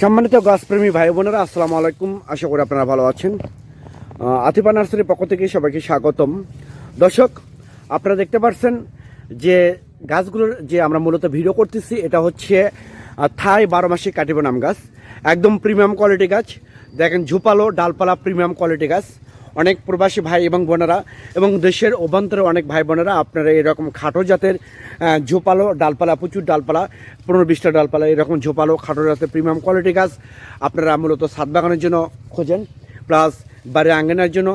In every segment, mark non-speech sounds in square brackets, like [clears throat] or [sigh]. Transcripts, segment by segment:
সম্মানিত গাছপ্রেমী ভাই বোনেরা, আসসালামু আলাইকুম। আশা করি আপনারা ভালো আছেন। আতিপা নার্সারির পক্ষ থেকে সবাইকে স্বাগতম। দর্শক, আপনারা দেখতে পাচ্ছেন যে গাছগুলোর যে আমরা মূলত ভিডিও করতেছি, এটা হচ্ছে থাই বারো মাসে কাটিব নাম গাছ। একদম প্রিমিয়াম কোয়ালিটি গাছ। দেখেন ঝুপালো ডালপালা প্রিমিয়াম কোয়ালিটি গাছ। অনেক প্রবাসী ভাই এবং বোনেরা এবং দেশের অভ্যন্তরে অনেক ভাই বোনেরা, আপনারা এরকম খাটো জাতের ঝোপালো ডালপালা, প্রচুর ডালপালা, পনেরো বিশটা ডালপালা, এরকম ঝোপালো খাটো জাতের প্রিমিয়াম কোয়ালিটি গাছ আপনারা মূলত সাত বাগানের জন্য খোঁজেন প্লাস বাড়ির আঙ্গনের জন্য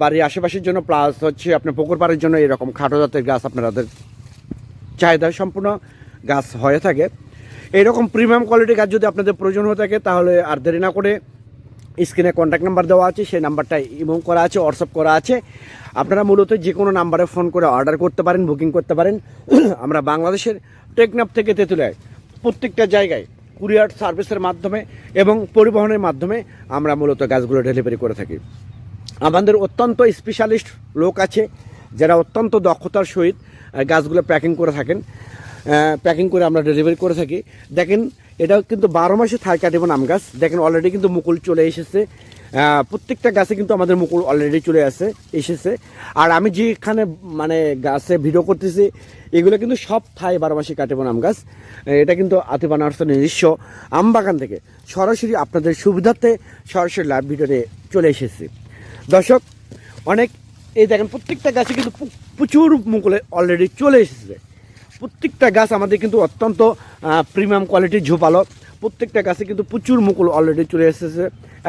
বাড়ির আশেপাশের জন্য প্লাস হচ্ছে আপনার পুকুর পাড়ের জন্য এরকম খাটো জাতের গাছ আপনাদের চাহিদা সম্পূর্ণ গাছ হয়ে থাকে। এইরকম প্রিমিয়াম কোয়ালিটির গাছ যদি আপনাদের প্রয়োজন হয়ে থাকে, তাহলে আর দেরি না করে স্ক্রিনে কন্ট্যাক্ট নাম্বার দেওয়া আছে, সেই নাম্বারটা ইমো করা আছে হোয়াটসঅ্যাপ করা আছে। আপনারা মূলত যে কোনো নাম্বারে ফোন করে অর্ডার করতে পারেন বুকিং করতে পারেন। [clears throat] আমরা বাংলাদেশের টেকনাফ থেকে তেঁতুলিয়ায়, প্রত্যেকটা জায়গায় কুরিয়ার সার্ভিসের মাধ্যমে এবং পরিবহনের মাধ্যমে আমরা মূলত গাছগুলো ডেলিভারি করে থাকি। আমাদের অত্যন্ত স্পেশালিস্ট লোক আছে, যারা অত্যন্ত দক্ষতার সহিত গাছগুলো প্যাকিং করে থাকেন। প্যাকিং করে আমরা ডেলিভারি করে থাকি। দেখেন এটা কিন্তু বারো মাসে থাই কাটিব আম গাছ। দেখেন অলরেডি কিন্তু মুকুল চলে এসেছে। প্রত্যেকটা গাছে কিন্তু আমাদের মুকুল অলরেডি চলে আসে এসেছে। আর আমি যেখানে মানে গাছে ভিডিও করতেছি, এগুলো কিন্তু সব থাই বারো মাসে কাটিব আম গাছ। এটা কিন্তু আতিবা নার্সের নিজস্ব আম বাগান থেকে। সরাসরি আপনাদের সুবিধার্থে সরাসরি লাইভ ভিডিওতে চলে এসেছে। দর্শক, অনেক, এই দেখেন, প্রত্যেকটা গাছে কিন্তু প্রচুর মুকুলে অলরেডি চলে এসেছে। প্রত্যেকটা গাছ আমাদের কিন্তু অত্যন্ত প্রিমিয়াম কোয়ালিটির ঝোপালো। প্রত্যেকটা গাছে কিন্তু প্রচুর মুকুল অলরেডি চলে এসেছে।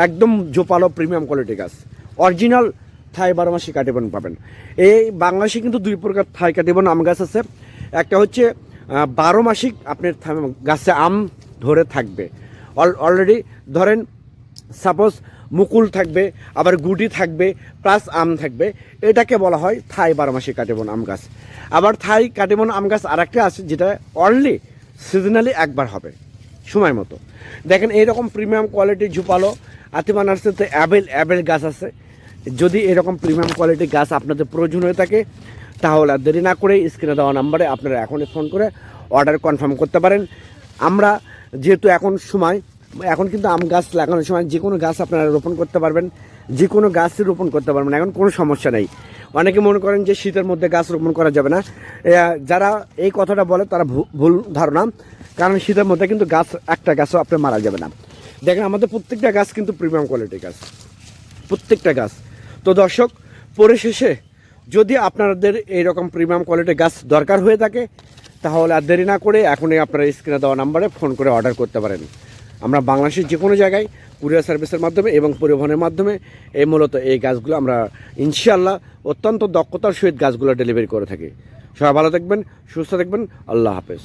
একদম ঝোপালো প্রিমিয়াম কোয়ালিটির গাছ। অরিজিনাল থাই বারো মাসি কাটিবন পাবেন। এই বাংলাদেশে কিন্তু দুই প্রকার থাই কাটিবন আম গাছ আছে। একটা হচ্ছে বারো মাসিক আপনার গাছে আম ধরে থাকবে। অলরেডি ধরেন সাপোজ মুকুল থাকবে, আবার গুটি থাকবে প্লাস আম থাকবে। এটাকে বলা হয় থাই বারোমাসি কাটিবন আম গাছ। আবার থাই কাটিবন আম গাছ আর একটা আছে যেটা অনলি সিজনালি একবার হবে, সময় মতো। দেখেন এইরকম প্রিমিয়াম কোয়ালিটি ঝুপালো, আতিমা নার্সারিতে অ্যাবেল অ্যাবেল গাছ আছে। যদি এরকম প্রিমিয়াম কোয়ালিটির গাছ আপনাদের প্রয়োজন হয়ে থাকে, তাহলে আর দেরি না করে স্ক্রিনে দেওয়া নাম্বারে আপনারা এখনই ফোন করে অর্ডার কনফার্ম করতে পারেন। আমরা যেহেতু এখন সময় এখন কিন্তু আম গাছ লাগানোর সময় যে কোনো গাছ আপনারা রোপণ করতে পারবেন, যে কোনো গাছই রোপণ করতে পারবেন এখন কোনো সমস্যা নেই। অনেকে মনে করেন যে শীতের মধ্যে গাছ রোপণ করা যাবে না। যারা এই কথাটা বলে তারা ভুল ধারণা, কারণ শীতের মধ্যে কিন্তু গাছ, একটা গাছও আপনার মারা যাবে না। দেখেন, আমাদের প্রত্যেকটা গাছ কিন্তু প্রিমিয়াম কোয়ালিটির গাছ। প্রত্যেকটা গাছ। তো দর্শক, পরিশেষে যদি আপনাদের এইরকম প্রিমিয়াম কোয়ালিটির গাছ দরকার হয়ে থাকে, তাহলে আর দেরি না করে এখনই আপনারা স্ক্রিনে দেওয়া নাম্বারে ফোন করে অর্ডার করতে পারেন। আমরা বাংলাদেশের যে কোনো জায়গায় কুরিয়ার সার্ভিসের মাধ্যমে এবং পরিবহনের মাধ্যমে এই মূলত এই গাছগুলো আমরা ইনশাআল্লাহ অত্যন্ত দক্ষতার সহিত গাছগুলো ডেলিভারি করে থাকি। সবাই ভালো থাকবেন, সুস্থ থাকবেন, আল্লাহ হাফেজ।